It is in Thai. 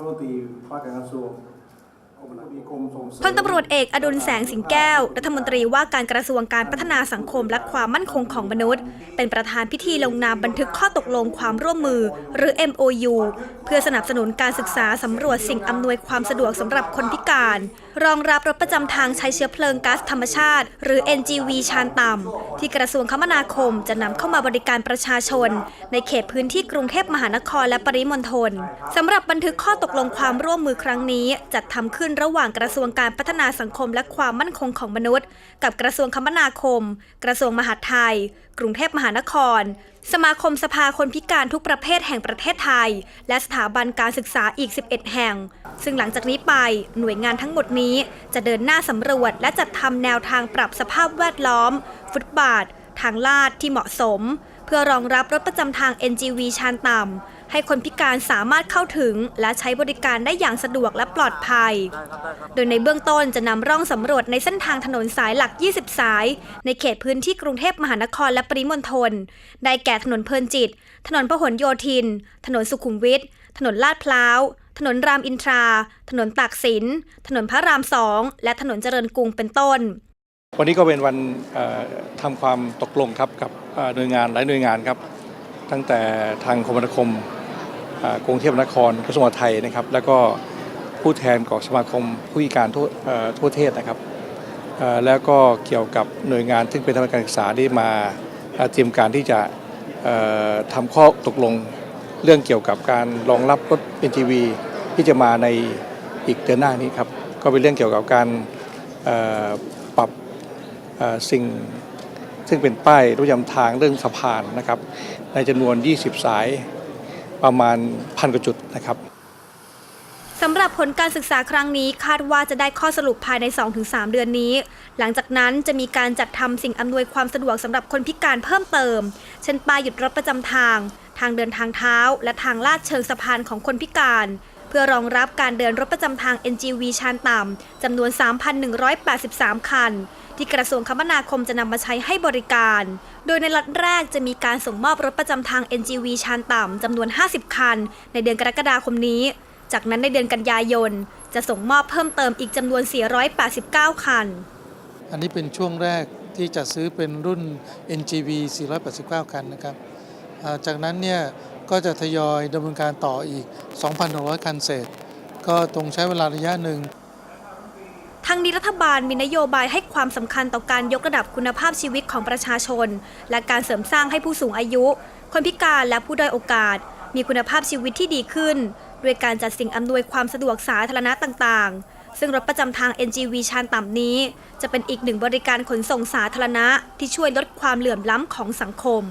รัฐมนตรีว่ พลตำรวจเอกอดุลแสงสิงแก้ว รัฐมนตรีว่าการกระทรวงการพัฒนาสังคมและความมั่นคงของมนุษย์ เป็นประธานพิธีลงนามบันทึกข้อตกลงความร่วมมือ หรือ MOU เพื่อสนับสนุนการศึกษาสำรวจสิ่งอำนวยความสะดวกสำหรับคนพิการ รองรับรถประจำทางใช้เชื้อเพลิงก๊าซธรรมชาติ หรือ NGV ชานต่ำที่กระทรวงคมนาคมจะนำเข้ามาบริการประชาชน ในเขตพื้นที่กรุงเทพมหานครและปริมณฑลสำหรับบันทึกข้อตกลงความร่วมมือครั้งนี้จัดทำขึ้นระหว่างกระทรวงการพัฒนาสังคมและความมั่นคงของมนุษย์ กับกระทรวงคมนาคม กระทรวงมหาดไทย กรุงเทพมหานคร สมาคมสภาคนพิการทุกประเภทแห่งประเทศไทย และสถาบันการศึกษาอีก 11 แห่ง ซึ่งหลังจากนี้ไปหน่วยงานทั้งหมดนี้ จะเดินหน้าสำรวจและจัดทำแนวทางปรับสภาพแวดล้อม ฟุตบาท ทางลาดที่เหมาะสม เพื่อรองรับรถประจำทาง NGV ชานต่ำ ให้คนพิการสามารถเข้าถึง และใช้บริการได้อย่างสะดวกและปลอดภัย โดยในเบื้องต้นจะนำร่องสำรวจในเส้นทางถนนสายหลัก 20 สาย ในเขตพื้นที่กรุงเทพมหานครและปริมณฑล ได้แก่ถนนเพลินจิต ถนนพหลโยธิน ถนนสุขุมวิท ถนนลาดพร้าว ถนนรามอินทรา ถนนตากสิน ถนนพระรามสอง และถนนเจริญกรุงเป็นต้นวันนี้ก็เป็นวันเอ่อทำความตกลงครับกับหน่วยงานหลายหน่วยงานครับ ตั้งแต่ทางคมนาคม กรุงเทพมหานครกระทรวงไทยนะครับ แล้วก็ผู้แทนของสมาคมผู้พิการทั่วเอ่อทั่วประเทศนะครับ แล้วก็เกี่ยวกับหน่วยงานซึ่งเป็นทางการศึกษาที่มาเตรียมการที่จะเอ่อทำข้อตกลงเรื่องเกี่ยวกับการรองรับรถ NGV ที่จะมาในอีกเดือนหน้านี้ครับ ก็เป็นเรื่องเกี่ยวกับการปรับสิ่งซึ่งเป็นป้ายรถประจำทางเรื่องสะพานนะครับ ในจำนวน 20 สาย ประมาณพันกว่าจุดนะครับสำหรับผลการศึกษาครั้งนี้คาดว่าจะได้ข้อสรุปภายใน 2-3 เดือนนี้ หลังจากนั้นจะมีการจัดทำสิ่งอำนวยความสะดวกสำหรับคนพิการเพิ่มเติม เช่นป้ายหยุดรถประจำทาง ทางเดินทางเท้า และทางลาดเชิงสะพานของคนพิการ เพื่อรองรับการเดินรถประจำทาง NGV ชานต่ำจำนวน 3,183 คัน ที่กระทรวงคมนาคมจะนำมาใช้ให้บริการ โดยในล็อตแรกจะมีการส่งมอบรถประจำทาง NGV ชานต่ำจำนวน 50 คัน ในเดือนกรกฎาคมนี้ จากนั้นในเดือนกันยายน จะส่งมอบเพิ่มเติมอีกจำนวน 489 คัน อันนี้เป็นช่วงแรกที่จะซื้อเป็นรุ่น NGV 489 คันนะครับ จากนั้นเนี่ย ก็จะทยอยดำเนินการต่ออีก2,100 คันเศษ ก็ตรงใช้เวลาระยะหนึ่งทั้งนี้รัฐบาลมีนโยบายให้ความสำคัญต่อการยกระดับคุณภาพชีวิตของประชาชน และการเสริมสร้างให้ผู้สูงอายุ คนพิการและผู้ด้อยโอกาส มีคุณภาพชีวิตที่ดีขึ้น ด้วยการจัดสิ่งอำนวยความสะดวกสาธารณะต่างๆ ซึ่งรถประจำทาง NGV ชานต่ำนี้ จะเป็นอีกหนึ่งบริการขนส่งสาธารณะที่ช่วยลดความเหลื่อมล้ำของสังคม